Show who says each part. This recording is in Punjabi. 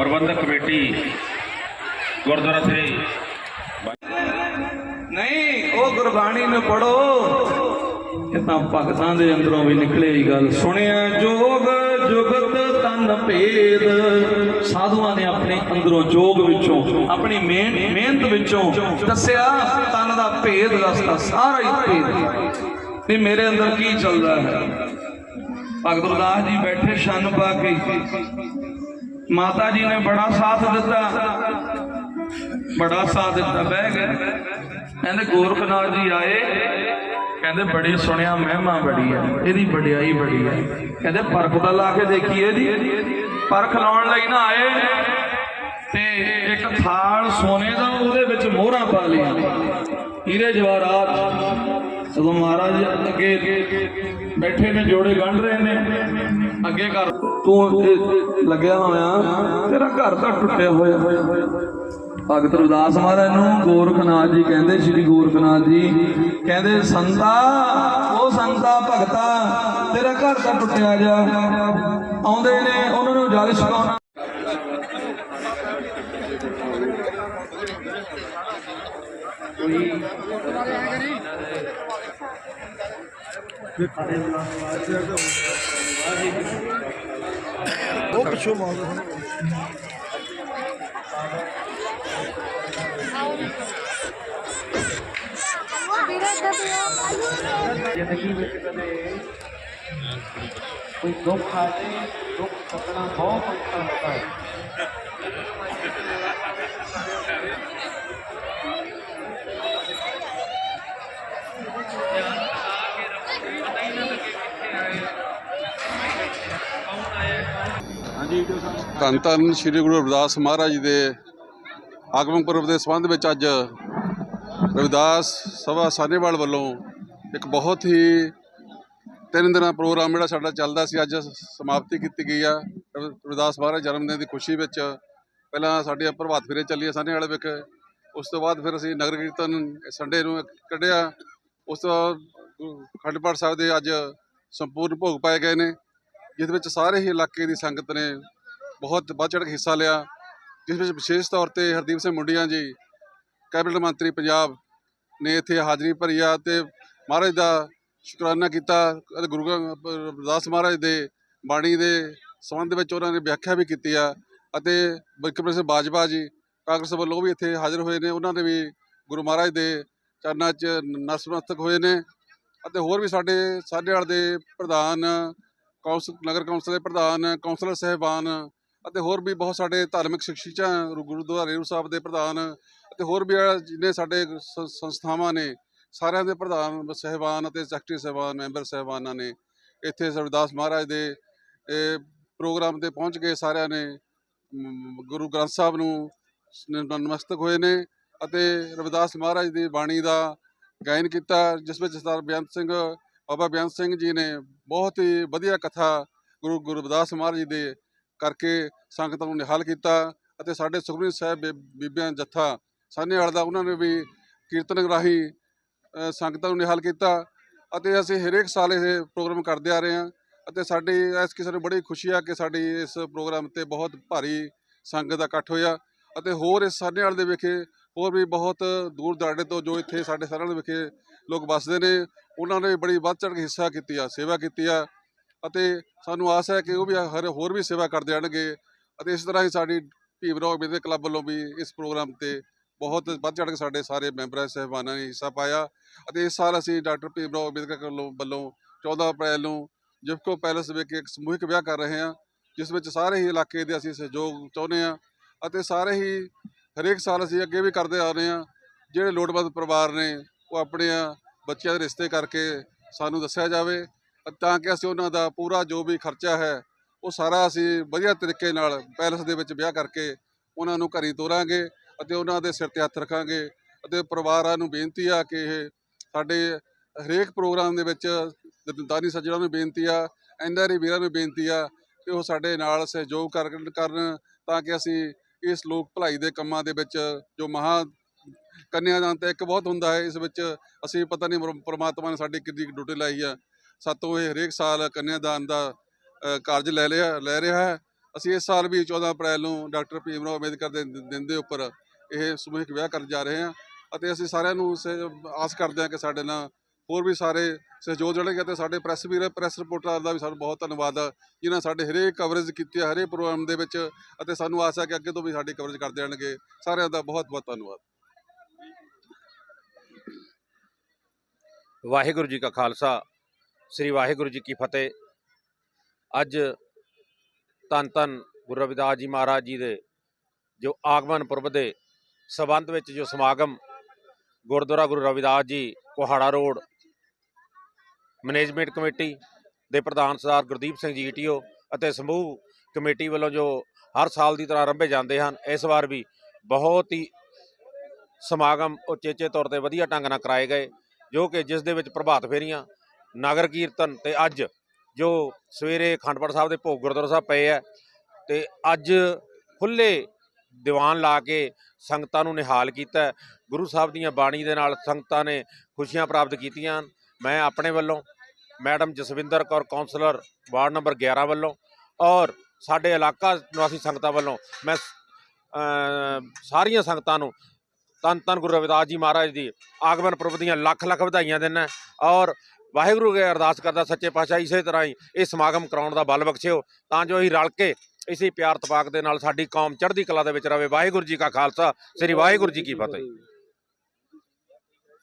Speaker 1: ਪ੍ਰਬੰਧਕ ਕਮੇਟੀ, ਗੁਰਦੁਆਰਾ ਸ੍ਰੀ
Speaker 2: ਨਹੀਂ, ਉਹ ਗੁਰਬਾਣੀ ਨੂੰ ਪੜੋ ਇਹ ਤਾਂ ਭਗਤਾਂ ਦੇ ਅੰਦਰੋਂ ਵੀ ਨਿਕਲੇ ਗੱਲ। ਸੁਣਿਆ ਜੋਗ, ਜੁਗਤ ਤਨ ਭੇਦ। ਸਾਧੂਆਂ ਨੇ ਆਪਣੇ ਅੰਦਰੋਂ ਜੋਗ ਵਿੱਚੋਂ, ਆਪਣੀ ਮਿਹਨ- ਮਿਹਨਤ ਵਿੱਚੋਂ ਦੱਸਿਆ, ਤਨ ਦਾ ਭੇਦ ਦੱਸਦਾ, ਸਾਰਾ ਹੀ ਭੇਦ। ਵੀ ਮੇਰੇ ਅੰਦਰ ਕੀ ਚੱਲਦਾ ਹੈ? ਭਗਤ ਰਦਾਸ ਜੀ ਬੈਠੇ ਛੰਨ ਪਾ ਕੇ। ਮਾਤਾ ਜੀ ਨੇ ਬੜਾ ਸਾਥ ਦਿੱਤਾ। ਬੜਾ ਸਾਥ ਦਿੱਤਾ। ਬਹਿ ਗਏ। ਕਹਿੰਦੇ ਗੋਰਖਨਾਥ ਜੀ ਆਏ। ਕਹਿੰਦੇ, ਬੜੀ ਸੁਣਿਆ, ਮਹਿਮਾ ਬੜੀ ਹੈ ਇਹਦੀ ਵਡਿਆਈ ਬੜੀ ਹੈ ਕਹਿੰਦੇ, ਪਰਖ ਦਾ ਲਾ ਕੇ ਦੇਖੀਏ ਇਹਦੀ। ਪਰਖ ਲਾਉਣ ਲਈ ਨਾ ਆਏ। ਤੇ ਇੱਕ ਥਾਲ ਸੋਨੇ ਦਾ ਉਹਦੇ ਵਿੱਚ ਮੋਹਰਾਂ ਪਾ ਲਈਆਂ। ਹੀਰੇ ਜਵਾਹਰਾਤ ਜਦੋਂ ਮਹਾਰਾਜ ਅੱਗੇ ਬੈਠੇ ਨੇ, ਜੋੜੇ ਗੰਢ ਰਹੇ ਨੇ, ਅੱਗੇ ਕਰ ਤੂੰ ਲੱਗਿਆ ਹੋਇਆ, ਤੇਰਾ ਘਰ ਤਾਂ ਟੁੱਟਿਆ ਹੋਇਆ। ਭਗਤ ਰਵਿਦਾਸ ਮਹਾਰਾਜ ਨੂੰ ਗੋਰਖਨਾਥ ਜੀ ਕਹਿੰਦੇ, ਸ੍ਰੀ ਗੋਰਖਨਾਥ ਜੀ ਕਹਿੰਦੇ, ਸੰਤਾ, ਉਹ ਸੰਤਾ, ਭਗਤਾ, ਤੇਰਾ ਘਰ ਤਾਂ ਟੁੱਟਿਆ ਜਾ ਆਉਂਦੇ ਨੇ, ਉਹਨਾਂ ਨੂੰ ਜਲ ਛਕਾਉਣਾ।
Speaker 3: ਜ਼ਿੰਦਗੀ ਵਿੱਚ ਕਦੇ ਕੋਈ ਦੁੱਖ ਆ ਦੁੱਖ ਕੱਟਣਾ ਬਹੁਤ ਔਖਾ ਹੁੰਦਾ ਹੈ।
Speaker 4: ਧੰਨ ਧੰਨ ਸ੍ਰੀ ਗੁਰੂ ਰਵਿਦਾਸ ਮਹਾਰਾਜ ਜੀ ਦੇ ਆਗਮਨ ਪੁਰਬ ਦੇ ਸੰਬੰਧ ਵਿੱਚ ਅੱਜ ਰਵਿਦਾਸ ਸਭਾ ਸਾਨੇਵਾਲ ਵੱਲੋਂ ਇੱਕ ਬਹੁਤ ਹੀ ਤਿੰਨ ਦਿਨਾਂ ਪ੍ਰੋਗਰਾਮ ਜਿਹੜਾ ਸਾਡਾ ਚੱਲਦਾ ਸੀ, ਅੱਜ ਸਮਾਪਤੀ ਕੀਤੀ ਗਈ ਆ। ਰਵ- ਰਵਿਦਾਸ ਮਹਾਰਾਜ ਜਨਮ ਦਿਨ ਦੀ ਖੁਸ਼ੀ ਵਿੱਚ ਪਹਿਲਾਂ ਸਾਡੇ ਪ੍ਰਭਾਤ ਫੇਰੇ ਚੱਲੀ ਸਾਨੇਵਾਲ ਵਿਖੇ। ਉਸ ਤੋਂ ਬਾਅਦ ਫਿਰ ਅਸੀਂ ਨਗਰ ਕੀਰਤਨ ਸੰਡੇ ਨੂੰ ਕੱਢਿਆ। ਉਸ ਤੋਂ ਬਾਅਦ ਅਖੰਡ ਪਾਠ ਸਾਹਿਬ ਦੇ ਅੱਜ ਸੰਪੂਰਨ ਭੋਗ ਪਾਏ ਗਏ ਨੇ, ਜਿਸ ਵਿੱਚ ਸਾਰੇ ਹੀ ਇਲਾਕੇ ਦੀ ਸੰਗਤ ਨੇ ਬਹੁਤ ਵੱਧ ਚੜ੍ਹ ਕੇ ਹਿੱਸਾ ਲਿਆ, ਜਿਸ ਵਿੱਚ ਵਿਸ਼ੇਸ਼ ਤੌਰ ਤੇ ਹਰਦੀਪ ਸਿੰਘ ਮੁੰਡੀਆਂ ਜੀ, ਕੈਬਨਿਟ ਮੰਤਰੀ ਪੰਜਾਬ ਨੇ ਇੱਥੇ ਹਾਜ਼ਰੀ ਭਰੀ ਆ ਤੇ ਮਹਾਰਾਜ ਦਾ ਸ਼ੁਕਰਾਨਾ ਕੀਤਾ, ਅਤੇ ਗੁਰੂ ਗ੍ਰੰਥ ਰਵਿਦਾਸ ਮਹਾਰਾਜ ਦੇ ਬਾਣੀ ਦੇ ਸੰਬੰਧ ਵਿੱਚ ਉਹਨਾਂ ਨੇ ਵਿਆਖਿਆ ਵੀ ਕੀਤੀ ਆ, ਅਤੇ ਬਿਕਰਮ ਸਿੰਘ ਬਾਜਵਾ ਜੀ, ਕਾਂਗਰਸ ਵੱਲੋਂ ਵੀ ਇੱਥੇ ਹਾਜ਼ਰ ਹੋਏ ਨੇ, ਉਹਨਾਂ ਨੇ ਵੀ ਗੁਰੂ ਮਹਾਰਾਜ ਦੇ ਚਰਨਾਂ 'ਚ ਨਤਮਸਤਕ ਹੋਏ ਨੇ, ਅਤੇ ਹੋਰ ਵੀ ਸਾਡੇ ਸਾਡੇ ਸਾਡੇਵਾਲ ਦੇ ਪ੍ਰਧਾਨ ਕੌਂਸਲ ਨਗਰ ਕੌਂਸਲ ਦੇ ਪ੍ਰਧਾਨ, ਕੌਂਸਲਰ ਸਹਿਬਾਨ ਅਤੇ ਹੋਰ ਵੀ ਬਹੁਤ ਸਾਡੇ ਧਾਰਮਿਕ ਸ਼ਖਸੀਅਤਾਂ ਗੁਰੂ- ਗੁਰਦੁਆਰਾ ਰੇਰੂ ਸਾਹਿਬ ਦੇ ਪ੍ਰਧਾਨ ਅਤੇ ਹੋਰ ਵੀ ਜਿੰਨੇ ਸਾਡੇ ਸੰਸਥਾਵਾਂ ਨੇ, ਸਾਰਿਆਂ ਦੇ ਪ੍ਰਧਾਨ ਸਹਿਬਾਨ ਅਤੇ ਸੈਕਟਰੀ ਸਹਿਬਾਨ, ਮੈਂਬਰ ਸਹਿਬਾਨਾਂ ਨੇ ਇੱਥੇ ਰਵਿਦਾਸ ਮਹਾਰਾਜ ਦੇ ਪ੍ਰੋਗਰਾਮ ਤੇ ਪਹੁੰਚ ਕੇ ਸਾਰਿਆਂ ਨੇ। ਗੁਰੂ ਗ੍ਰੰਥ ਸਾਹਿਬ ਨੂੰ ਨਮਸਤਕ ਹੋਏ ਨੇ ਅਤੇ ਰਵਿਦਾਸ ਮਹਾਰਾਜ ਦੀ ਬਾਣੀ ਦਾ ਗਾਇਨ ਕੀਤਾ, ਜਿਸ ਵਿੱਚ ਸਰਦਾਰ ਬੇਅੰਤ ਸਿੰਘ, ਬਾਬਾ ਬੇਅੰਤ ਸਿੰਘ ਜੀ ਨੇ ਬਹੁਤ ਹੀ ਵਧੀਆ ਕਥਾ ਗੁਰੂ ਗੁਰੂ ਰਵਿਦਾਸ ਮਹਾਰਾਜ ਜੀ ਦੇ ਕਰਕੇ ਸੰਗਤਾਂ ਨੂੰ ਨਿਹਾਲ ਕੀਤਾ ਅਤੇ ਸਾਡੇ ਸੁਖਮਨੀ ਸਾਹਿਬ ਬੀ- ਬੀਬੀਆਂ ਜੱਥਾ ਸਾਨੇਵਾਲ ਦਾ ਉਹਨਾਂ ਨੇ ਵੀ ਕੀਰਤਨ ਰਾਹੀਂ ਸੰਗਤਾਂ ਨੂੰ ਨਿਹਾਲ ਕੀਤਾ ਅਤੇ ਅਸੀਂ ਹਰੇਕ ਸਾਲ ਇਹ ਪ੍ਰੋਗਰਾਮ ਕਰਦੇ ਆ ਰਹੇ ਹਾਂ ਅਤੇ ਸਾਡੀ ਇਸ ਕਿਸੇ ਨੂੰ ਬੜੀ ਖੁਸ਼ੀ ਆ ਕਿ ਸਾਡੀ ਇਸ ਪ੍ਰੋਗਰਾਮ ਤੇ ਬਹੁਤ ਭਾਰੀ ਸੰਗਤ ਦਾ ਇਕੱਠ ਹੋਇਆ ਅਤੇ ਹੋਰ ਇਸ ਸਾਨੇਵਾਲ ਦੇ ਵਿਖੇ ਹੋਰ ਵੀ ਬਹੁਤ ਦੂਰ ਦਰਾਡੇ ਤੋਂ ਜੋ ਇੱਥੇ ਸਾਡੇ ਸਾਰਿਆਂ ਦੇ ਵਿਖੇ ਲੋਕ ਵੱਸਦੇ ਨੇ, ਉਹਨਾਂ ਨੇ ਵੀ ਬੜੀ ਵੱਧ ਚੜ੍ਹ ਕੇ ਹਿੱਸਾ ਕੀਤੀ ਆ, ਸੇਵਾ ਕੀਤੀ ਆ ਅਤੇ ਸਾਨੂੰ ਆਸ ਹੈ ਕਿ ਉਹ ਵੀ ਹਰ, ਹੋਰ ਵੀ ਸੇਵਾ ਕਰਦੇ ਰਹਿਣਗੇ ਅਤੇ ਇਸ ਤਰ੍ਹਾਂ ਹੀ ਸਾਡੀ ਭੀਮ ਰਾਓ ਅੰਬੇਦਕਰ ਕਲੱਬ ਵੱਲੋਂ ਵੀ ਇਸ ਪ੍ਰੋਗਰਾਮ ਤੇ ਬਹੁਤ ਵੱਧ ਚੜ੍ਹ ਕੇ ਸਾਡੇ ਸਾਰੇ ਮੈਂਬਰਾਂ, ਸਹਿਬਾਨਾਂ ਨੇ ਹਿੱਸਾ ਪਾਇਆ ਅਤੇ ਇਸ ਸਾਲ ਅਸੀਂ ਡਾਕਟਰ ਭੀਮ ਰਾਓ ਅੰਬੇਦਕਰ ਵੱਲੋਂ ਵੱਲੋਂ 14 ਅਪ੍ਰੈਲ ਨੂੰ ਜਿਫਕੋ ਪੈਲਸ ਵਿਖੇ ਇੱਕ ਸਮੂਹਿਕ ਵਿਆਹ ਕਰ ਰਹੇ ਹਾਂ, ਜਿਸ ਵਿੱਚ ਸਾਰੇ ਹੀ ਇਲਾਕੇ ਦੇ ਅਸੀਂ ਸਹਿਯੋਗ ਚਾਹੁੰਦੇ ਹਾਂ ਅਤੇ ਸਾਰੇ ਹੀ ਹਰੇਕ ਸਾਲ ਅਸੀਂ ਅੱਗੇ ਵੀ ਕਰਦੇ ਆ ਰਹੇ ਹਾਂ, ਜਿਹੜੇ ਲੋੜਵੰਦ ਪਰਿਵਾਰ ਨੇ ਉਹ ਆਪਣੇ ਬੱਚਿਆਂ ਦੇ ਰਿਸ਼ਤੇ ਕਰਕੇ ਸਾਨੂੰ ਦੱਸਿਆ ਜਾਵੇ ਤਾਂ ਕਿ ਅਸੀਂ ਉਹਨਾਂ ਦਾ ਪੂਰਾ ਜੋ ਵੀ ਖਰਚਾ ਹੈ, ਉਹ ਸਾਰਾ ਅਸੀਂ ਵਧੀਆ ਤਰੀਕੇ ਨਾਲ ਪੈਲਸ ਦੇ ਵਿੱਚ ਵਿਆਹ ਕਰਕੇ ਉਹਨਾਂ ਨੂੰ ਘਰੀ ਤੋਰਾਂਗੇ ਅਤੇ ਉਹਨਾਂ ਦੇ ਸਿਰ ਤੇ ਹੱਥ ਰੱਖਾਂਗੇ ਅਤੇ ਪਰਿਵਾਰਾਂ ਨੂੰ ਬੇਨਤੀ ਆ ਕਿ ਇਹ ਸਾਡੇ ਹਰੇਕ ਪ੍ਰੋਗਰਾਮ ਦੇ ਵਿੱਚ ਦਾਨੀ ਸੱਜਣਾਂ ਨੂੰ ਬੇਨਤੀ ਆ ਐਨਆਰਈ ਵੀਰਾਂ ਨੂੰ ਬੇਨਤੀ ਆ ਕਿ ਉਹ ਸਾਡੇ ਨਾਲ ਸਹਿਯੋਗ ਕਰਨ ਕਰਨ ਤਾਂ ਕਿ ਅਸੀਂ ਇਸ ਲੋਕ ਭਲਾਈ ਦੇ ਕੰਮਾਂ ਦੇ ਵਿੱਚ ਜੋ ਮਹਾ ਕੰਨਿਆਦਾਨ ਤੇ ਇੱਕ ਬਹੁਤ ਹੁੰਦਾ ਹੈ, ਇਸ ਵਿੱਚ ਅਸੀਂ ਪਤਾ ਨਹੀਂ ਪਰਮਾਤਮਾ ਨੇ ਸਾਡੀ ਕਿੰਨੀ ਕੁ ਡਿਊਟੀ ਲਾਈ ਆ। ਸਾਤੋਂ ਇਹ ਹਰੇਕ ਸਾਲ ਕੰਨਿਆਦਾਨ ਦਾ ਕਾਰਜ ਲੈ ਲਿਆ ਲੈ ਰਿਹਾ ਹੈ। ਅਸੀਂ ਇਸ ਸਾਲ ਵੀ 14 ਅਪ੍ਰੈਲ ਨੂੰ ਡਾਕਟਰ ਭੀਮ ਰਾਓ ਅੰਬੇਦਕਰ ਦੇ ਦਿਨ ਦੇ ਉੱਪਰ ਇਹ ਸਮੂਹਿਕ ਵਿਆਹ ਕਰਨ ਜਾ ਰਹੇ ਹਾਂ ਅਤੇ ਅਸੀਂ ਸਾਰਿਆਂ ਨੂੰ ਸ- ਆਸ ਕਰਦੇ ਹਾਂ ਕਿ ਸਾਡੇ ਨਾਲ ਹੋਰ ਵੀ ਸਾਰੇ ਸਹਿਯੋਗ ਜੁੜਨਗੇ ਅਤੇ ਸਾਡੇ ਪ੍ਰੈਸ ਵੀਰ ਪ੍ਰੈਸ ਰਿਪੋਰਟਰਾਂ ਦਾ ਵੀ ਸਾਨੂੰ ਬਹੁਤ ਧੰਨਵਾਦ ਆ, ਜਿਨ੍ਹਾਂ ਸਾਡੇ ਹਰੇਕ ਕਵਰੇਜ ਕੀਤੀ ਹੈ ਹਰੇਕ ਪ੍ਰੋਗਰਾਮ ਦੇ ਵਿੱਚ ਅਤੇ ਸਾਨੂੰ ਆਸ ਹੈ ਕਿ ਅੱਗੇ ਤੋਂ ਵੀ ਸਾਡੀ ਕਵਰੇਜ ਕਰਦੇ ਰਹਿਣਗੇ ਸਾਰਿਆਂ ਦਾ ਬਹੁਤ ਬਹੁਤ ਧੰਨਵਾਦ।
Speaker 5: ਵਾਹਿਗੁਰੂ ਜੀ ਕਾ ਖਾਲਸਾ। ਸ੍ਰੀ ਵਾਹਿਗੁਰੂ ਜੀ ਕੀ ਫਤਿਹ। ਅੱਜ ਧੰਨ ਧੰਨ ਗੁਰੂ ਰਵਿਦਾਸ ਜੀ ਮਹਾਰਾਜ ਜੀ ਦੇ ਜੋ ਆਗਮਨ ਪੁਰਬ ਦੇ ਸਬੰਧ ਵਿੱਚ ਜੋ ਸਮਾਗਮ Gurdwara Guru Ravidas ji ਕੋਹਾੜਾ road management committee ਦੇ ਪ੍ਰਧਾਨ ਸਰਦਾਰ ਗੁਰਦੀਪ ਸਿੰਘ ਜੀ ਈਟੀਓ ਅਤੇ ਸਮੂਹ ਕਮੇਟੀ ਵੱਲੋਂ ਜੋ ਹਰ ਸਾਲ ਦੀ ਤਰ੍ਹਾਂ ਰੰਭੇ ਜਾਂਦੇ ਹਨ, ਇਸ ਵਾਰ ਵੀ ਬਹੁਤ ਹੀ ਸਮਾਗਮ ਉਚੇਚੇ ਤੌਰ ਤੇ ਵਧੀਆ ਢੰਗ ਨਾਲ ਕਰਾਏ ਗਏ, ਜੋ ਕਿ ਜਿਸ ਦੇ ਵਿੱਚ ਪ੍ਰਭਾਤ ਫੇਰੀਆਂ ਨਗਰ ਕੀਰਤਨ ਤੇ ਅੱਜ ਜੋ ਸਵੇਰੇ ਖੰਡਪੜ ਸਾਹਿਬ ਦੇ ਭੋਗ ਗੁਰਦੁਆਰਾ ਸਾਹਿਬ ਪਏ ਆ ਤੇ ਅੱਜ ਖੁੱਲੇ ਦੀਵਾਨ ਲਾ ਕੇ ਸੰਗਤਾਂ ਨੂੰ ਨਿਹਾਲ ਕੀਤਾ ਗੁਰੂ ਸਾਹਿਬ ਦੀਆਂ ਬਾਣੀ ਦੇ ਨਾਲ ਸੰਗਤਾਂ ਨੇ ਖੁਸ਼ੀਆਂ ਪ੍ਰਾਪਤ ਕੀਤੀਆਂ ਹਨ। ਮੈਂ ਆਪਣੇ ਵੱਲੋਂ madam Jaswinder Kaur councillor ward number 11 ਵੱਲੋਂ ਔਰ ਸਾਡੇ ਇਲਾਕਾ ਨਿਵਾਸੀ ਸੰਗਤਾਂ ਵੱਲੋਂ ਮੈਂ ਸਾਰੀਆਂ ਸੰਗਤਾਂ ਨੂੰ ਧੰਨ ਧੰਨ ਗੁਰੂ ਰਵਿਦਾਸ ਜੀ ਮਹਾਰਾਜ ਦੀ ਆਗਮਨ ਪੁਰਬ ਦੀਆਂ ਲੱਖ ਲੱਖ ਵਧਾਈਆਂ ਦਿੰਦਾ ਔਰ ਵਾਹਿਗੁਰੂ ਅੱਗੇ ਅਰਦਾਸ ਕਰਦਾ ਸੱਚੇ ਪਾਤਸ਼ਾਹ ਇਸੇ ਤਰ੍ਹਾਂ ਹੀ ਇਹ ਸਮਾਗਮ ਕਰਾਉਣ ਦਾ ਬਲ ਬਖਸ਼ਿਓ। ਤਾਂ ਜੋ ਅਸੀਂ ਰਲ ਕੇ ਇਸੇ ਪਿਆਰ ਤਪਾਕ ਦੇ ਨਾਲ ਸਾਡੀ ਕੌਮ ਚੜ੍ਹਦੀ ਕਲਾ ਦੇ ਵਿੱਚ ਰਵੇ। ਵਾਹਿਗੁਰੂ ਜੀ ਕਾ ਖਾਲਸਾ, ਸ੍ਰੀ ਵਾਹਿਗੁਰੂ ਜੀ ਕੀ ਫਤਿਹ।